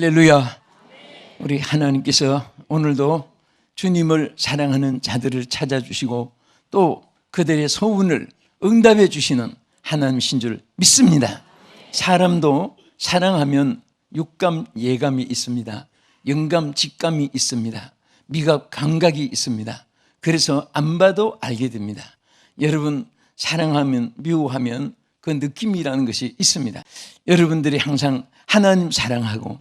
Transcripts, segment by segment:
할렐루야. 우리 하나님께서 오늘도 주님을 사랑하는 자들을 찾아주시고 또 그들의 소원을 응답해 주시는 하나님이신 줄 믿습니다. 사람도 사랑하면 육감, 예감이 있습니다. 영감, 직감이 있습니다. 미각, 감각이 있습니다. 그래서 안 봐도 알게 됩니다. 여러분, 사랑하면, 미워하면 그 느낌이라는 것이 있습니다. 여러분들이 항상 하나님 사랑하고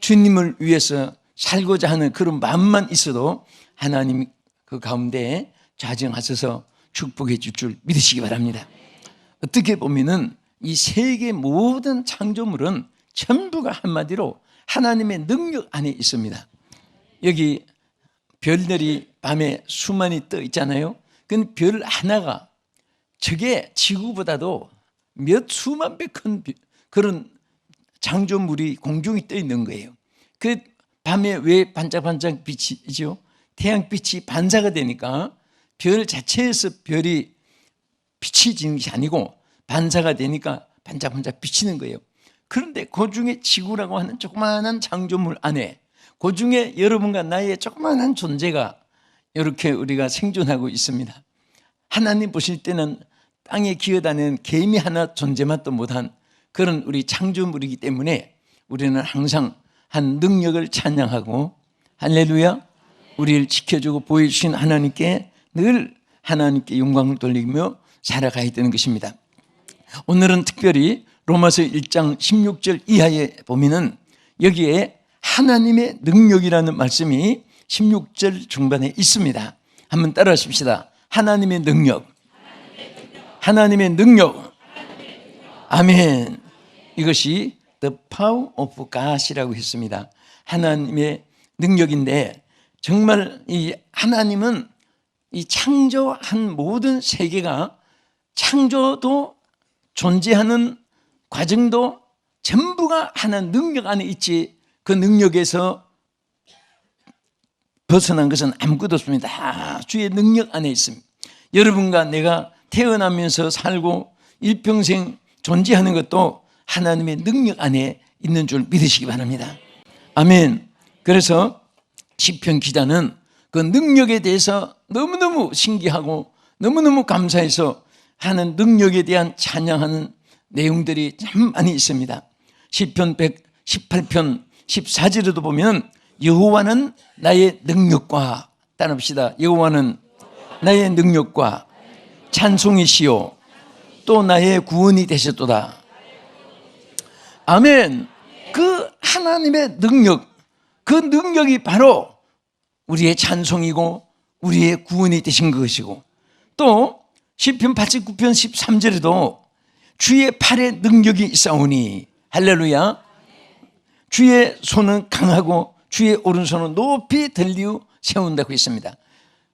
주님을 위해서 살고자 하는 그런 마음만 있어도 하나님 그 가운데 좌정하셔서 축복해 줄 줄 믿으시기 바랍니다. 어떻게 보면은 이 세계 모든 창조물은 전부가 한마디로 하나님의 능력 안에 있습니다. 여기 별들이 밤에 수만이 떠 있잖아요. 그별 하나가 저게 지구보다도 몇 수만 배 큰 그런 창조물이 공중에 떠 있는 거예요. 그 밤에 왜 반짝반짝 빛이죠? 태양빛이 반사가 되니까 별 자체에서 별이 빛이 지는 것이 아니고 반사가 되니까 반짝반짝 비치는 거예요. 그런데 그 중에 지구라고 하는 조그마한 창조물 안에 그 중에 여러분과 나의 조그마한 존재가 이렇게 우리가 생존하고 있습니다. 하나님 보실 때는 땅에 기어다니는 개미 하나 존재만도 못한 그런 우리 창조물이기 때문에 우리는 항상 한 능력을 찬양하고 할렐루야 우리를 지켜주고 보여주신 하나님께 늘 하나님께 영광을 돌리며 살아가야 되는 것입니다. 오늘은 특별히 로마서 1장 16절 이하에 보면은 여기에 하나님의 능력이라는 말씀이 16절 중반에 있습니다. 한번 따라 하십시다. 하나님의 능력. 하나님의 능력. 아멘. 이것이 the power of God이라고 했습니다. 하나님의 능력인데 정말 이 하나님은 이 창조한 모든 세계가 창조도 존재하는 과정도 전부가 하나 능력 안에 있지 그 능력에서 벗어난 것은 아무것도 없습니다. 다 주의 능력 안에 있습니다. 여러분과 내가 태어나면서 살고 일평생 존재하는 것도 하나님의 능력 안에 있는 줄 믿으시기 바랍니다. 아멘. 그래서 시편 기자는 그 능력에 대해서 너무너무 신기하고 너무너무 감사해서 하는 능력에 대한 찬양하는 내용들이 참 많이 있습니다. 시편 118편 14절에도 보면 여호와는 나의 능력과 따라합시다. 여호와는 나의 능력과 찬송이시요 또 나의 구원이 되셨도다. 아멘. 그 하나님의 능력, 그 능력이 바로 우리의 찬송이고 우리의 구원이 되신 것이고 또 시편 89편 13절에도 주의 팔에 능력이 있사오니 할렐루야 주의 손은 강하고 주의 오른손은 높이 들리우 세운다고 했습니다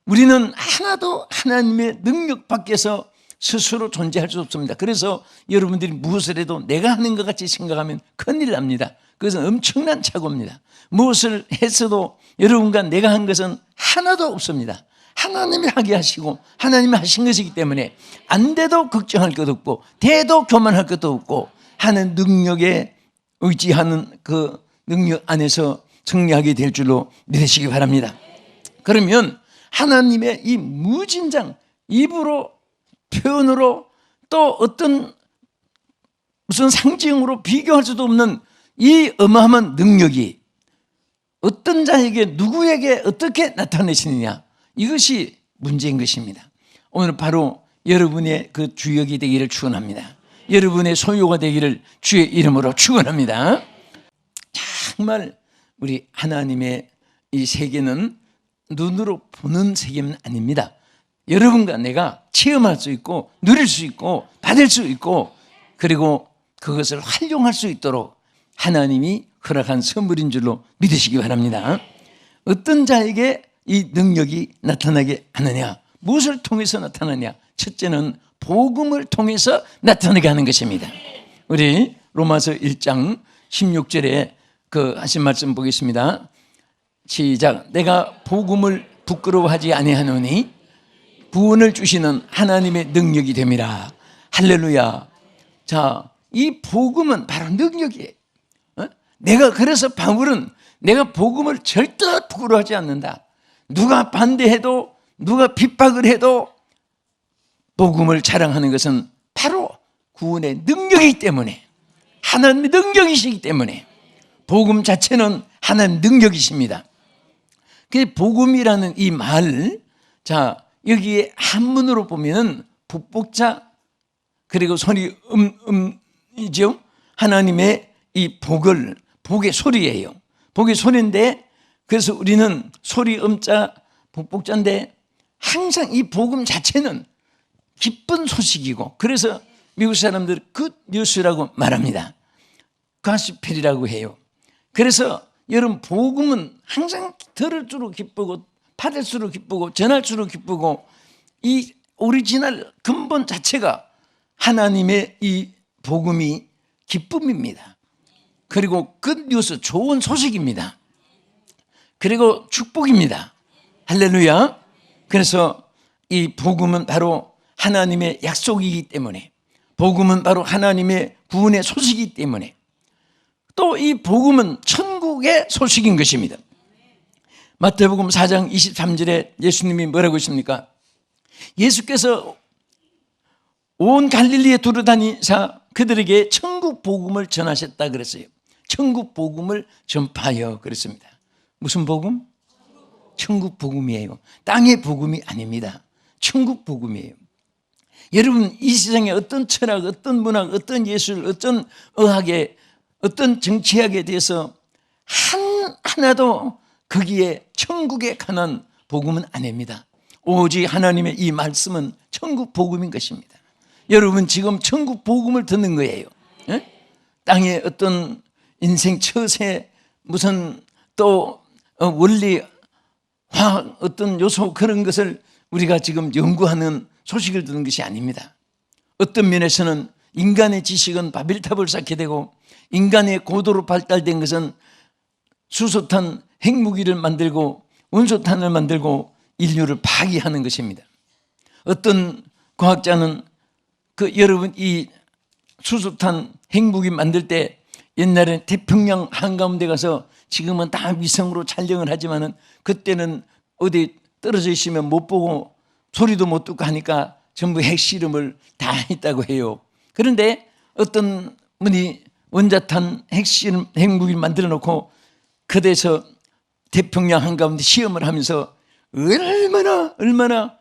우리는 하나도 하나님의 능력 밖에서 스스로 존재할 수 없습니다. 그래서 여러분들이 무엇을 해도 내가 하는 것 같이 생각하면 큰일 납니다. 그것은 엄청난 착오입니다. 무엇을 했어도 여러분과 내가 한 것은 하나도 없습니다. 하나님이 하게 하시고 하나님이 하신 것이기 때문에 안 돼도 걱정할 것 없고 돼도 교만할 것도 없고 하는 능력에 의지하는 그 능력 안에서 승리하게 될 줄로 믿으시기 바랍니다. 그러면 하나님의 이 무진장 입으로 표현으로 또 어떤 무슨 상징으로 비교할 수도 없는 이 어마어마한 능력이 어떤 자에게 누구에게 어떻게 나타내시느냐 이것이 문제인 것입니다. 오늘 바로 여러분의 그 주역이 되기를 축원합니다. 여러분의 소유가 되기를 주의 이름으로 축원합니다. 정말 우리 하나님의 이 세계는 눈으로 보는 세계는 아닙니다. 여러분과 내가 체험할 수 있고 누릴 수 있고 받을 수 있고 그리고 그것을 활용할 수 있도록 하나님이 허락한 선물인 줄로 믿으시기 바랍니다. 어떤 자에게 이 능력이 나타나게 하느냐? 무엇을 통해서 나타나냐? 첫째는 복음을 통해서 나타나게 하는 것입니다. 우리 로마서 1장 16절에 그 하신 말씀 보겠습니다. 시작. 내가 복음을 부끄러워하지 아니하노니 구원을 주시는 하나님의 능력이 됨이라. 할렐루야. 자, 이 복음은 바로 능력이에요. 어? 내가 그래서 바울은 내가 복음을 절대 부끄러워하지 않는다. 누가 반대해도 누가 핍박을 해도 복음을 자랑하는 것은 바로 구원의 능력이기 때문에 하나님의 능력이시기 때문에 복음 자체는 하나님 능력이십니다. 그 복음이라는 이 말, 자 여기에 한문으로 보면은 북복자 그리고 소리 음 음이죠. 하나님의 이 복을 복의 소리예요. 복의 소리인데 그래서 우리는 소리 음자 북복자인데 항상 이 복음 자체는 기쁜 소식이고 그래서 미국 사람들 굿 뉴스라고 말합니다. 가시펠이라고 해요. 그래서 여러분 복음은 항상 들을수록 기쁘고 받을수록 기쁘고 전할수록 기쁘고 이 오리지널 근본 자체가 하나님의 이 복음이 기쁨입니다. 그리고 끝 뉴스 좋은 소식입니다. 그리고 축복입니다. 할렐루야. 그래서 이 복음은 바로 하나님의 약속이기 때문에 복음은 바로 하나님의 구원의 소식이기 때문에 또 이 복음은 천국의 소식인 것입니다. 마태복음 4장 23절에 예수님이 뭐라고 하십니까? 예수께서 온 갈릴리에 두루다니사 그들에게 천국 복음을 전하셨다 그랬어요. 천국 복음을 전파하여 그랬습니다. 무슨 복음? 천국 복음이에요. 땅의 복음이 아닙니다. 천국 복음이에요. 여러분 이 세상에 어떤 철학, 어떤 문학, 어떤 예술, 어떤 의학에 어떤 정치학에 대해서 한 하나도 거기에 천국에 관한 복음은 아닙니다. 오직 하나님의 이 말씀은 천국 복음인 것입니다. 여러분 지금 천국 복음을 듣는 거예요. 예? 땅의 어떤 인생 처세 무슨 또 어, 원리 화학 어떤 요소 그런 것을 우리가 지금 연구하는 소식을 듣는 것이 아닙니다. 어떤 면에서는 인간의 지식은 바빌탑을 쌓게 되고 인간의 고도로 발달된 것은 수소탄 핵무기를 만들고 원소탄을 만들고 인류를 파괴하는 것입니다. 어떤 과학자는 그 여러분 이 수소탄 핵무기 만들 때 옛날에 태평양 한가운데 가서 지금은 다 위성으로 촬영을 하지만은 그때는 어디 떨어져 있으면 못 보고 소리도 못 듣고 하니까 전부 핵실험을 다 했다고 해요. 그런데 어떤 분이 원자탄 핵실험 핵무기를 만들어 놓고 그대서 태평양 한가운데 시험을 하면서 얼마나 얼마나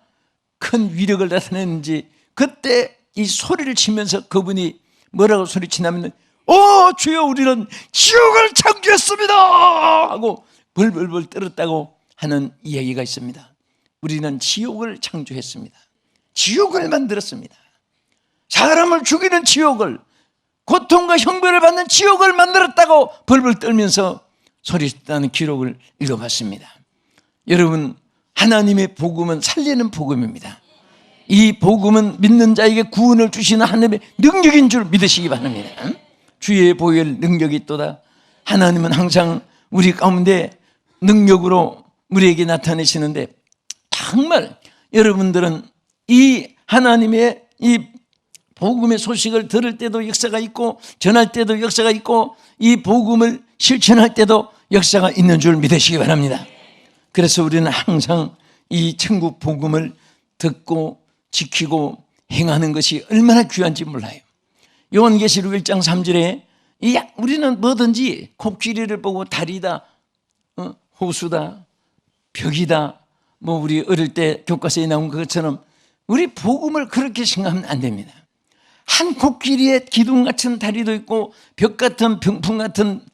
큰 위력을 나타냈는지 그때 이 소리를 치면서 그분이 뭐라고 소리치냐면 오 주여 우리는 지옥을 창조했습니다! 하고 벌벌벌 떨었다고 하는 이야기가 있습니다. 우리는 지옥을 창조했습니다. 지옥을 만들었습니다. 사람을 죽이는 지옥을 고통과 형벌을 받는 지옥을 만들었다고 벌벌 떨면서 소리쳤다는 기록을 읽어봤습니다. 여러분 하나님의 복음은 살리는 복음입니다. 이 복음은 믿는 자에게 구원을 주시는 하나님의 능력인 줄 믿으시기 바랍니다. 주의 보혈 능력이 있도다. 하나님은 항상 우리 가운데 능력으로 우리에게 나타내시는데 정말 여러분들은 이 하나님의 이 복음의 소식을 들을 때도 역사가 있고 전할 때도 역사가 있고 이 복음을 실천할 때도 역사가 있는 줄 믿으시기 바랍니다. 그래서 우리는 항상 이 천국 복음을 듣고 지키고 행하는 것이 얼마나 귀한지 몰라요. 요한계시록 1장 3절에 이 우리는 뭐든지 코끼리를 보고 다리다, 어, 호수다, 벽이다, 뭐 우리 어릴 때 교과서에 나온 것처럼 우리 복음을 그렇게 생각하면 안 됩니다. 한 코끼리의 기둥 같은 다리도 있고 벽 같은 병풍 같은 어,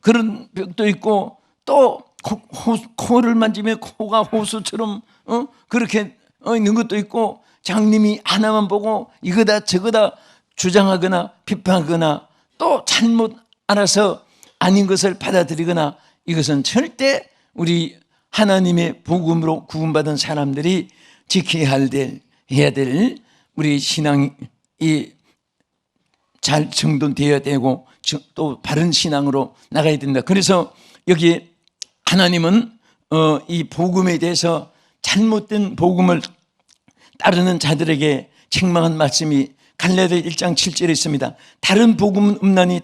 그런 벽도 있고 또 코, 호, 코를 만지면 코가 호수처럼 어, 그렇게 어, 있는 것도 있고 장님이 하나만 보고 이거다 저거다 주장하거나 비판하거나 또 잘못 알아서 아닌 것을 받아들이거나 이것은 절대 우리 하나님의 복음으로 구원받은 사람들이 지켜야 할 될, 해야 될 우리 신앙이 잘 정돈되어야 되고 또 바른 신앙으로 나가야 된다. 그래서 여기 하나님은 어, 이 복음에 대해서 잘못된 복음을 따르는 자들에게 책망한 말씀이 갈라디아 1장 7절에 있습니다. 다른 복음은 없나니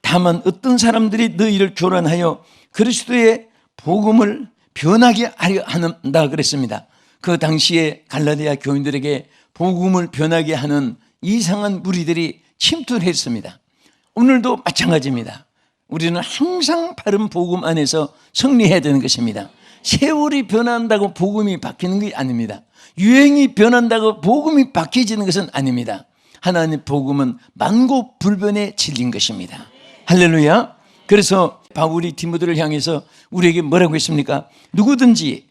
다만 어떤 사람들이 너희를 교란하여 그리스도의 복음을 변하게 하려 한다 그랬습니다. 그 당시에 갈라디아 교인들에게 복음을 변하게 하는 이상한 무리들이 침투를 했습니다. 오늘도 마찬가지입니다. 우리는 항상 바른 복음 안에서 승리해야 되는 것입니다. 세월이 변한다고 복음이 바뀌는 게 아닙니다. 유행이 변한다고 복음이 바뀌지는 것은 아닙니다. 하나님 복음은 만고 불변의 진리인 것입니다. 할렐루야. 그래서 바울이 디모데를 향해서 우리에게 뭐라고 했습니까? 누구든지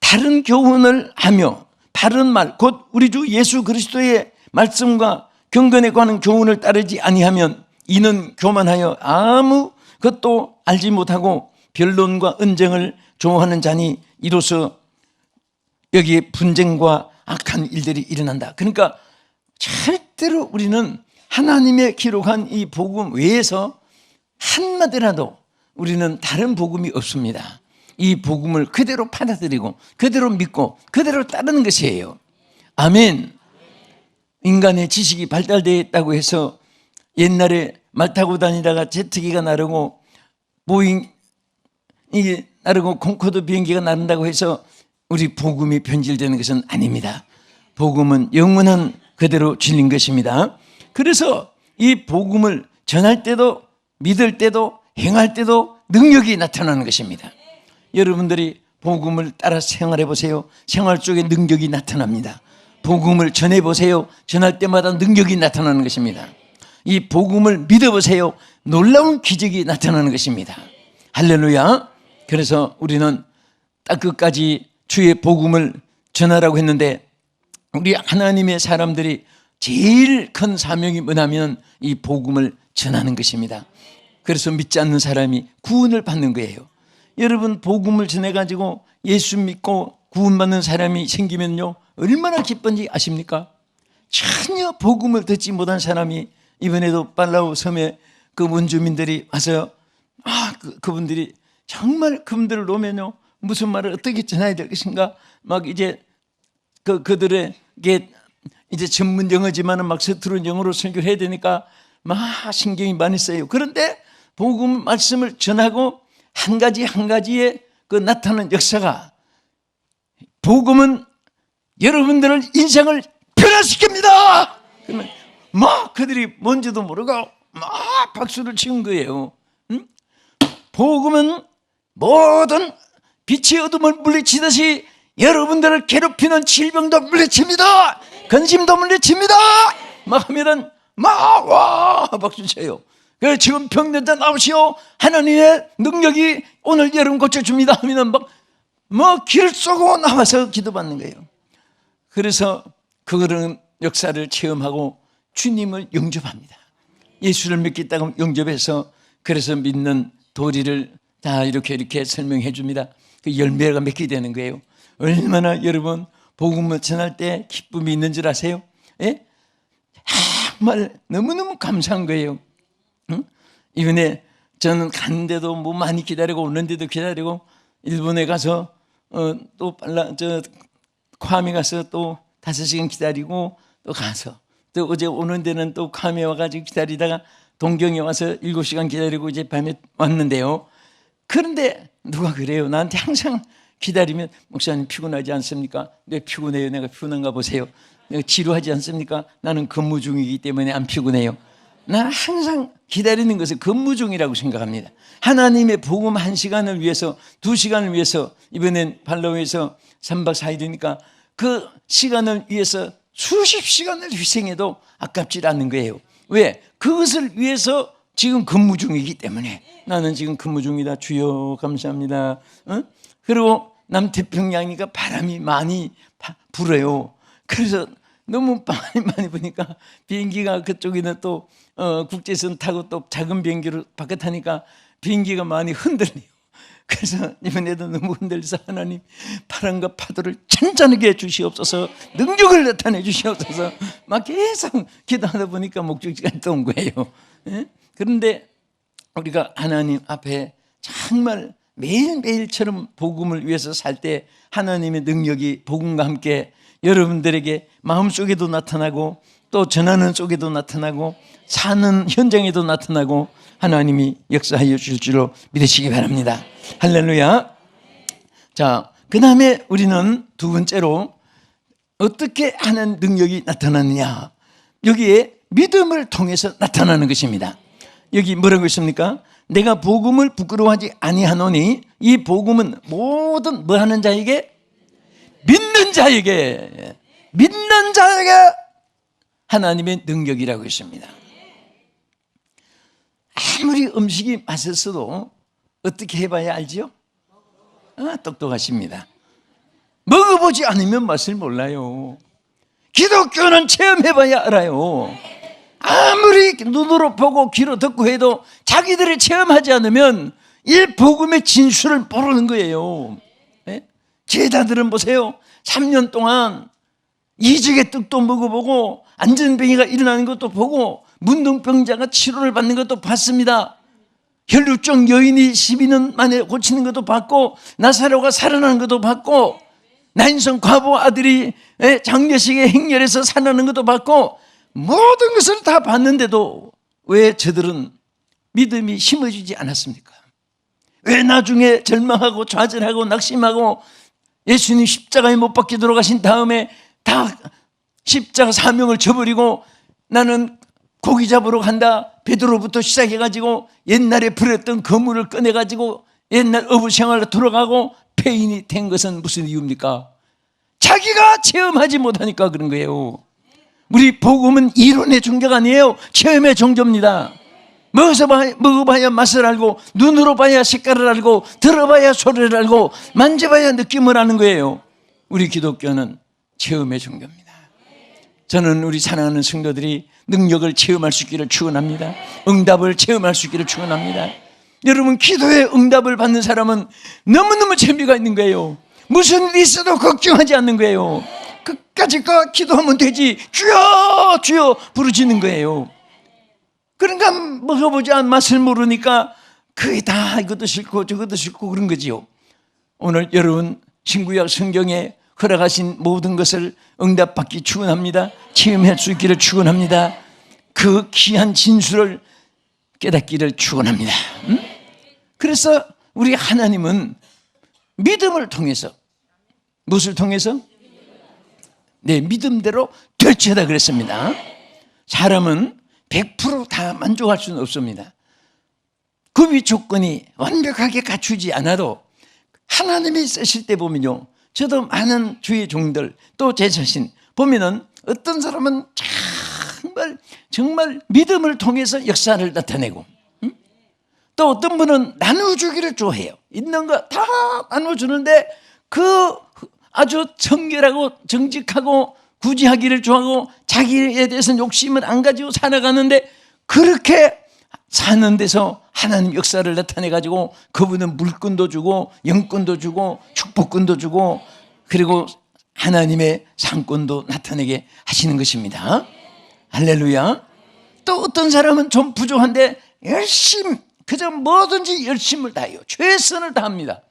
다른 교훈을 하며 바른 말, 곧 우리 주 예수 그리스도의 말씀과 경건에 관한 교훈을 따르지 아니하면 이는 교만하여 아무 것도 알지 못하고 변론과 은쟁을 좋아하는 자니 이로써 여기에 분쟁과 악한 일들이 일어난다. 그러니까 절대로 우리는 하나님의 기록한 이 복음 외에서 한마디라도 우리는 다른 복음이 없습니다. 이 복음을 그대로 받아들이고 그대로 믿고 그대로 따르는 것이에요. 아멘. 인간의 지식이 발달되어 있다고 해서 옛날에 말 타고 다니다가 제트기가 나르고 보잉 이 나르고 콩코드 비행기가 나른다고 해서 우리 복음이 변질되는 것은 아닙니다. 복음은 영원한 그대로 진린 것입니다. 그래서 이 복음을 전할 때도 믿을 때도 행할 때도 능력이 나타나는 것입니다. 여러분들이 복음을 따라 생활해 보세요. 생활 속에 능력이 나타납니다. 복음을 전해 보세요. 전할 때마다 능력이 나타나는 것입니다. 이 복음을 믿어 보세요. 놀라운 기적이 나타나는 것입니다. 할렐루야. 그래서 우리는 딱 끝까지 주의 복음을 전하라고 했는데 우리 하나님의 사람들이 제일 큰 사명이 뭐냐면 이 복음을 전하는 것입니다. 그래서 믿지 않는 사람이 구원을 받는 거예요. 여러분 복음을 전해 가지고 예수 믿고 구원받는 사람이 생기면요 얼마나 기쁜지 아십니까? 전혀 복음을 듣지 못한 사람이 이번에도 빨라우 섬에 그 원주민들이 와서 아 그, 그분들이 정말 그분들을 놓으면요 무슨 말을 어떻게 전해야 될 것인가 막 이제 그 그들에게 이제 전문 영어지만은 막 서투른 영어로 설교를 해야 되니까 막 신경이 많이 써요. 그런데 복음 말씀을 전하고 한 가지 한 가지의 그 나타나는 역사가 복음은 여러분들을 인생을 변화시킵니다. 그러면 막 그들이 뭔지도 모르고 막 박수를 치는 거예요. 응? 복음은 모든 빛의 어둠을 물리치듯이 여러분들을 괴롭히는 질병도 물리칩니다. 근심도 물리칩니다. 막 하면은 막와 박수 쳐요. 그래서 지금 병된자 나오시오. 하나님의 능력이 오늘 여러분 고쳐줍니다. 하면은 막, 뭐, 길 쏘고 나와서 기도받는 거예요. 그래서 그런 역사를 체험하고 주님을 영접합니다. 예수를 믿겠다고 영접해서 그래서 믿는 도리를 다 이렇게 이렇게 설명해 줍니다. 그 열매가 맺게 되는 거예요. 얼마나 여러분 복음을 전할 때 기쁨이 있는 줄 아세요? 예? 정말 너무너무 감사한 거예요. 응? 이번에 저는 갔는데도 뭐 많이 기다리고 오는데도 기다리고 일본에 가서 어, 또 빨라 저 괌에 가서 또 다섯 시간 기다리고 또 가서 또 어제 오는 데는 또 괌에 와가지고 기다리다가 동경에 와서 일곱 시간 기다리고 이제 밤에 왔는데요. 그런데 누가 그래요? 나한테 항상 기다리면 목사님 피곤하지 않습니까? 내 피곤해요. 내가 피곤한가 보세요. 내가 지루하지 않습니까? 나는 근무 중이기 때문에 안 피곤해요. 나 항상 기다리는 것을 근무 중이라고 생각합니다. 하나님의 복음 한 시간을 위해서, 두 시간을 위해서, 이번엔 발로에서 3박 4일이니까 그 시간을 위해서 수십 시간을 희생해도 아깝지 않는 거예요. 왜? 그것을 위해서 지금 근무 중이기 때문에 나는 지금 근무 중이다. 주여, 감사합니다. 어? 그리고 남태평양이니까 바람이 많이 불어요. 그래서 너무 많이 많이 부니까 비행기가 그쪽에는 또 어, 국제선 타고 또 작은 비행기로 바꿔 타니까 비행기가 많이 흔들려요. 그래서 이번에도 너무 흔들려서 하나님 바람과 파도를 천천하게 해 주시옵소서 능력을 나타내 주시옵소서 막 계속 기도하다 보니까 목적지까지 온 거예요. 예? 그런데 우리가 하나님 앞에 정말 매일매일처럼 복음을 위해서 살 때 하나님의 능력이 복음과 함께 여러분들에게 마음속에도 나타나고 또 전하는 쪽에도 나타나고 사는 현장에도 나타나고 하나님이 역사하여 주실 줄로 믿으시기 바랍니다. 할렐루야. 자, 그 다음에 우리는 두 번째로 어떻게 하는 능력이 나타나느냐. 여기에 믿음을 통해서 나타나는 것입니다. 여기 뭐라고 있습니까? 내가 복음을 부끄러워하지 아니하노니 이 복음은 모든 뭐 하는 자에게 믿는 자에게 믿는 자에게 하나님의 능력이라고 있습니다. 아무리 음식이 맛있어도 어떻게 해봐야 알지요? 아, 똑똑하십니다. 먹어보지 않으면 맛을 몰라요. 기독교는 체험해봐야 알아요. 아무리 눈으로 보고 귀로 듣고 해도 자기들이 체험하지 않으면 이 복음의 진수를 모르는 거예요. 예? 제자들은 보세요. 3년 동안 이적의 뜻도 먹어보고 안전병이가 일어나는 것도 보고 문둥병자가 치료를 받는 것도 봤습니다. 혈류증 여인이 12년 만에 고치는 것도 봤고 나사로가 살아나는 것도 봤고 나인성 과부 아들이 예, 장례식에 행렬해서 살아나는 것도 봤고 모든 것을 다 봤는데도 왜 저들은 믿음이 심어지지 않았습니까? 왜 나중에 절망하고 좌절하고 낙심하고 예수님 십자가에 못 박혀 돌아가신 다음에 다 십자가 사명을 저버리고 나는 고기 잡으러 간다. 베드로부터 시작해가지고 옛날에 부렸던 거물을 꺼내가지고 옛날 어부 생활로 돌아가고 폐인이 된 것은 무슨 이유입니까? 자기가 체험하지 못하니까 그런 거예요. 우리 복음은 이론의 종교가 아니에요. 체험의 종교입니다. 먹어봐야 맛을 알고 눈으로 봐야 색깔을 알고 들어봐야 소리를 알고 만져봐야 느낌을 아는 거예요. 우리 기독교는 체험의 종교입니다. 저는 우리 사랑하는 성도들이 능력을 체험할 수 있기를 축원합니다. 응답을 체험할 수 있기를 축원합니다. 여러분 기도에 응답을 받는 사람은 너무너무 재미가 있는 거예요. 무슨 일이 있어도 걱정하지 않는 거예요. 끝까지 가 기도하면 되지. 주여 주여 부르짖는 거예요. 그러니까 먹어보지 않은 맛을 모르니까 그게 다 이것도 싫고 저것도 싫고 그런 거지요. 오늘 여러분 신구약 성경에 허락하신 모든 것을 응답받기 축원합니다. 체험할 수 있기를 축원합니다. 그 귀한 진수를 깨닫기를 축원합니다. 음? 그래서 우리 하나님은 믿음을 통해서 무엇을 통해서 네 믿음대로 될지어다 그랬습니다. 사람은 100%다 만족할 수는 없습니다. 그위 조건이 완벽하게 갖추지 않아도 하나님이 쓰실 때 보면요. 저도 많은 주의 종들 또 제 자신 보면은 어떤 사람은 정말 정말 믿음을 통해서 역사를 나타내고 음? 또 어떤 분은 나눠주기를 좋아해요. 있는 거 다 나눠주는데 그 아주 청결하고 정직하고 구지하기를 좋아하고 자기에 대해서는 욕심을 안 가지고 살아가는데 그렇게 사는 데서 하나님 역사를 나타내 가지고 그분은 물권도 주고 영권도 주고 축복권도 주고 그리고 하나님의 상권도 나타내게 하시는 것입니다. 할렐루야. 또 어떤 사람은 좀 부족한데 열심 그저 뭐든지 열심을 다해요. 최선을 다합니다.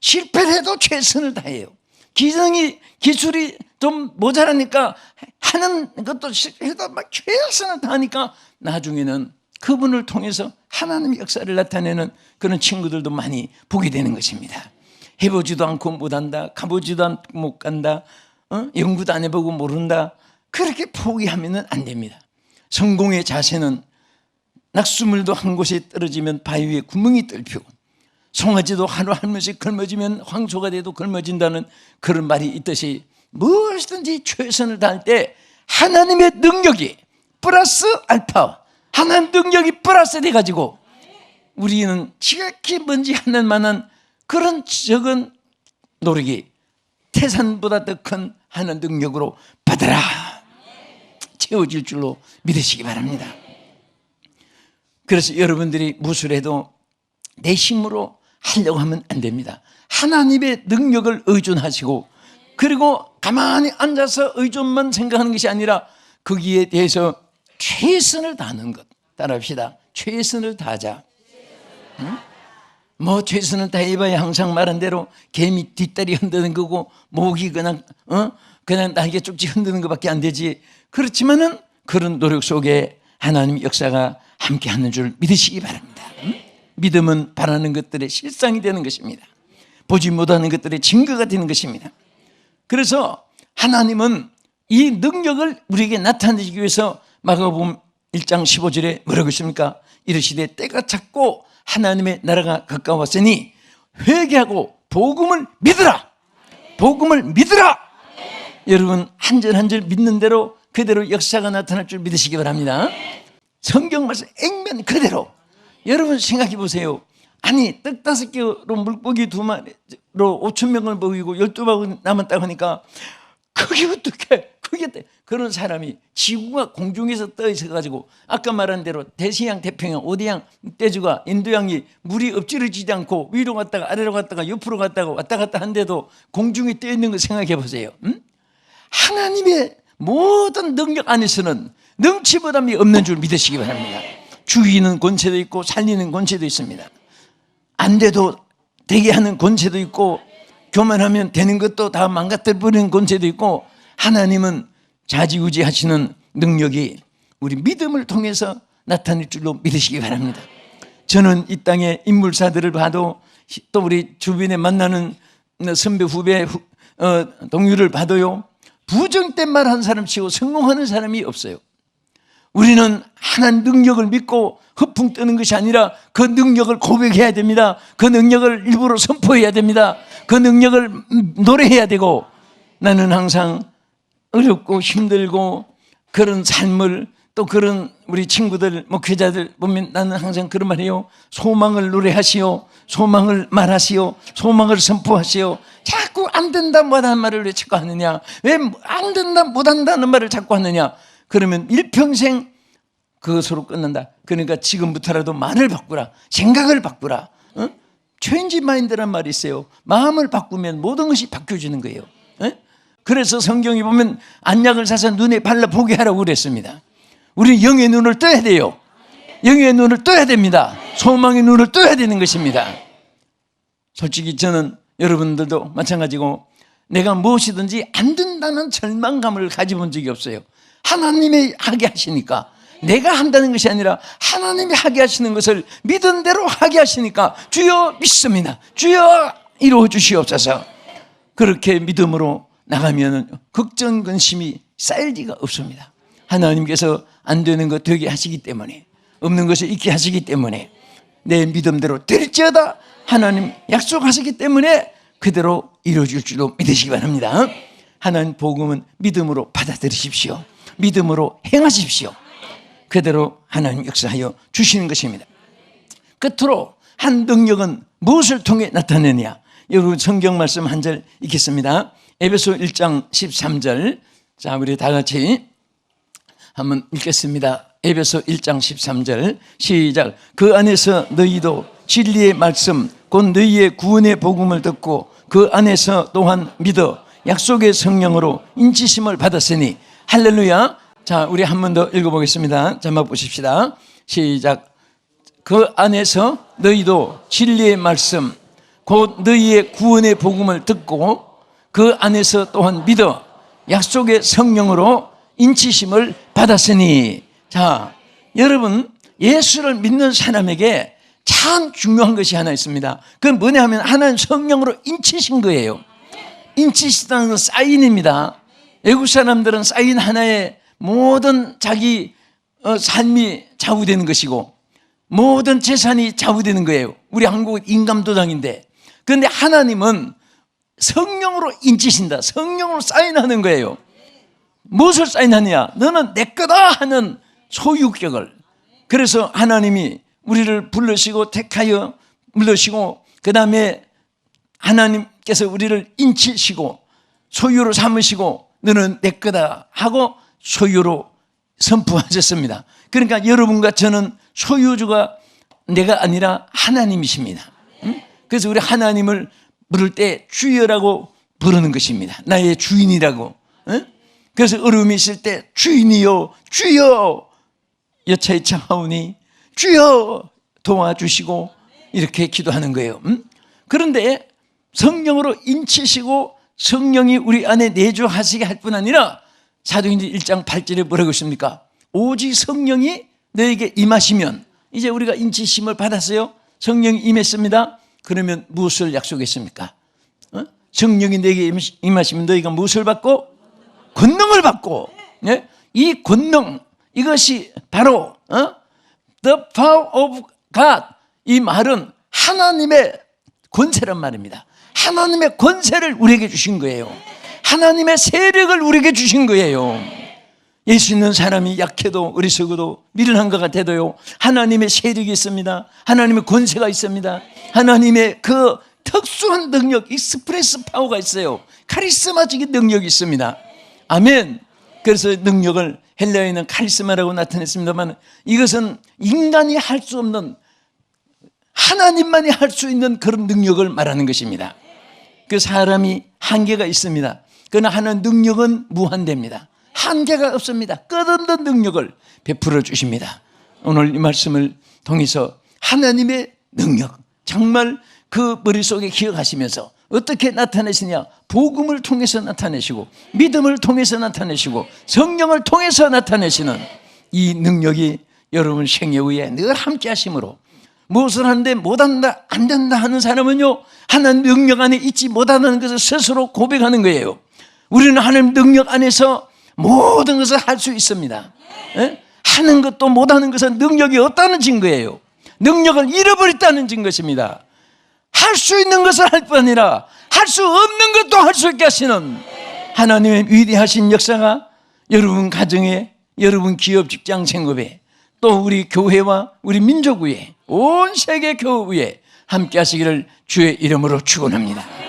실패를 해도 최선을 다해요. 기성이 기술이 좀 모자라니까 하는 것도 해도 막 최선을 다하니까 나중에는 그분을 통해서 하나님의 역사를 나타내는 그런 친구들도 많이 보게 되는 것입니다. 해보지도 않고 못한다, 가보지도 않고 못 간다, 어? 연구도 안 해보고 모른다. 그렇게 포기하면 안 됩니다. 성공의 자세는 낙수물도 한 곳에 떨어지면 바위 위에 구멍이 뚫히고 송아지도 하루 한 번씩 걸머지면 황소가 돼도 걸머진다는 그런 말이 있듯이 무엇이든지 최선을 다할 때 하나님의 능력이 플러스 알파 하나님 능력이 플러스 돼가지고 우리는 지극히 먼지 하는 만한 그런 적은 노력이 태산보다 더 큰 하나님 능력으로 받아라. 채워질 줄로 믿으시기 바랍니다. 그래서 여러분들이 무술 해도 내 힘으로 하려고 하면 안 됩니다 하나님의 능력을 의존하시고 그리고 가만히 앉아서 의존만 생각하는 것이 아니라 거기에 대해서 최선을 다하는 것 따라합시다. 최선을 다하자. 응? 뭐 최선을 다해봐야 항상 말한 대로 개미 뒷다리 흔드는 거고 목이 그냥 어? 그냥 날개 쪽지 흔드는 것밖에 안 되지. 그렇지만은 그런 노력 속에 하나님 역사가 함께 하는 줄 믿으시기 바랍니다. 음? 믿음은 바라는 것들의 실상이 되는 것입니다. 보지 못하는 것들의 증거가 되는 것입니다. 그래서 하나님은 이 능력을 우리에게 나타내기 위해서 마가복음 1장 15절에 뭐라고 했습니까? 이르시되 때가 찼고 하나님의 나라가 가까웠으니 회개하고 복음을 믿으라. 복음을 믿으라. 여러분 한 절 한 절 믿는 대로 그대로 역사가 나타날 줄 믿으시기 바랍니다. 성경 말씀 액면 그대로 여러분 생각해 보세요. 아니 떡 다섯 개로 물고기 두 마리로 오천 명을 먹이고 열두 마리 남았다고 하니까 그게 어떻게 그게 돼? 그런 사람이 지구가 공중에서 떠 있어 가지고 아까 말한 대로 대西洋 태평양 오대양 떼주가 인도양이 물이 엎질러지지 않고 위로 갔다가 아래로 갔다가 옆으로 갔다가 왔다 갔다 한데도 공중에 떠 있는 거 생각해 보세요. 음? 하나님의 모든 능력 안에서는 능치보담이 없는 줄 믿으시기 바랍니다. 죽이는 권세도 있고 살리는 권세도 있습니다. 안 돼도 되게 하는 권세도 있고 교만하면 되는 것도 다 망가뜨려 버리는 권세도 있고 하나님은 자지우지 하시는 능력이 우리 믿음을 통해서 나타낼 줄로 믿으시기 바랍니다. 저는 이 땅의 인물사들을 봐도 또 우리 주변에 만나는 선배 후배 후- 어, 동료를 봐도요 부정 된 말 한 사람 치고 성공하는 사람이 없어요. 우리는 하나님 능력을 믿고 허풍 뜨는 것이 아니라 그 능력을 고백해야 됩니다. 그 능력을 일부러 선포해야 됩니다. 그 능력을 음, 노래해야 되고 나는 항상 어렵고 힘들고 그런 삶을 또 그런 우리 친구들 목회자들 보면 나는 항상 그런 말이에요. 소망을 노래하시오. 소망을 말하시오. 소망을 선포하시오. 자꾸 안 된다 못하는 말을 왜 자꾸 하느냐? 왜 안 된다 못한다는 말을 자꾸 하느냐? 그러면 일평생 그것으로 끝난다. 그러니까 지금부터라도 말을 바꾸라. 생각을 바꾸라. 어? 체인지 마인드란 말이 있어요. 마음을 바꾸면 모든 것이 바뀌어지는 거예요. 어? 그래서 성경이 보면 안약을 사서 눈에 발라 보게 하라고 그랬습니다. 우리 영의 눈을 떠야 돼요. 영의 눈을 떠야 됩니다. 소망의 눈을 떠야 되는 것입니다. 솔직히 저는 여러분들도 마찬가지고 내가 무엇이든지 안 된다는 절망감을 가져본 적이 없어요. 하나님이 하게 하시니까 내가 한다는 것이 아니라 하나님이 하게 하시는 것을 믿은 대로 하게 하시니까 주여 믿습니다. 주여 이루어 주시옵소서. 그렇게 믿음으로 나가면 걱정 근심이 쌓일 리가 없습니다. 하나님께서 안 되는 것 되게 하시기 때문에 없는 것을 있게 하시기 때문에 내 믿음대로 될지어다 하나님 약속하시기 때문에 그대로 이루어질 줄로 믿으시기 바랍니다. 하나님 복음은 믿음으로 받아들이십시오. 믿음으로 행하십시오. 그대로 하나님 역사하여 주시는 것입니다. 끝으로 한 능력은 무엇을 통해 나타내느냐? 여러분 성경 말씀 한 절 읽겠습니다. 에베소 1장 13절. 자, 우리 다 같이 한번 읽겠습니다. 에베소 1장 13절 시작. 그 안에서 너희도 진리의 말씀 곧 너희의 구원의 복음을 듣고 그 안에서 또한 믿어 약속의 성령으로 인치심을 받았으니 할렐루야. 자, 우리 한 번 더 읽어보겠습니다. 자막 보십시다. 시작. 그 안에서 너희도 진리의 말씀 곧 너희의 구원의 복음을 듣고 그 안에서 또한 믿어 약속의 성령으로 인치심을 받았으니 자 여러분 예수를 믿는 사람에게 참 중요한 것이 하나 있습니다 그건 뭐냐 하면 하나님 성령으로 인치신 거예요 인치시다는 건 사인입니다 외국 사람들은 사인 하나에 모든 자기 어, 삶이 좌우되는 것이고 모든 재산이 좌우되는 거예요. 우리 한국은 인감도장인데. 그런데 하나님은 성령으로 인치신다. 성령으로 사인하는 거예요. 무엇을 사인하느냐? 너는 내 거다 하는 소유격을. 그래서 하나님이 우리를 불러시고 택하여 물러시고 그 다음에 하나님께서 우리를 인치시고 소유로 삼으시고 너는 내 거다 하고 소유로 선포하셨습니다. 그러니까 여러분과 저는 소유주가 내가 아니라 하나님이십니다. 응? 그래서 우리 하나님을 부를 때 주여라고 부르는 것입니다. 나의 주인이라고. 응? 그래서 어려움이 있을 때 주인이요, 주여 여차에 청하오니 주여 도와주시고 이렇게 기도하는 거예요. 응? 그런데 성령으로 인치시고 성령이 우리 안에 내주하시게 할 뿐 아니라 사도행전 1장 8절에 뭐라고 있습니까? 오직 성령이 너에게 임하시면 이제 우리가 인치심을 받았어요. 성령이 임했습니다. 그러면 무엇을 약속했습니까? 어? 성령이 내게 임하시면 너희가 무엇을 받고 권능을 받고 예? 이 권능 이것이 바로 어? the power of God 이 말은 하나님의 권세란 말입니다. 하나님의 권세를 우리에게 주신 거예요. 하나님의 세력을 우리에게 주신 거예요. 예수 있는 사람이 약해도 어리석어도 미련한 것 같아도요. 하나님의 세력이 있습니다. 하나님의 권세가 있습니다. 하나님의 그 특수한 능력, 익스프레스 파워가 있어요. 카리스마적인 능력이 있습니다. 아멘. 그래서 능력을 헬라어에는 카리스마라고 나타냈습니다만 이것은 인간이 할 수 없는 하나님만이 할 수 있는 그런 능력을 말하는 것입니다. 그 사람이 한계가 있습니다. 그러나 하는 능력은 무한대입니다. 한계가 없습니다. 끝없는 능력을 베풀어 주십니다. 오늘 이 말씀을 통해서 하나님의 능력, 정말 그 머릿속에 기억하시면서 어떻게 나타내시냐? 복음을 통해서 나타내시고, 믿음을 통해서 나타내시고, 성령을 통해서 나타내시는 이 능력이 여러분 생애후에 늘 함께 하심으로 무엇을 하는데 못한다, 안 된다 하는 사람은요, 하나님 능력 안에 있지 못하는 것을 스스로 고백하는 거예요. 우리는 하나님 능력 안에서 모든 것을 할 수 있습니다. 예? 하는 것도 못하는 것은 능력이 없다는 증거예요. 능력을 잃어버렸다는 증거입니다. 할 수 있는 것을 할 뿐 아니라 할 수 없는 것도 할 수 있게 하시는 하나님의 위대하신 역사가 여러분 가정에, 여러분 기업 직장 생업에 또 우리 교회와 우리 민족 위에 온 세계 교회 위에 함께 하시기를 주의 이름으로 축원합니다.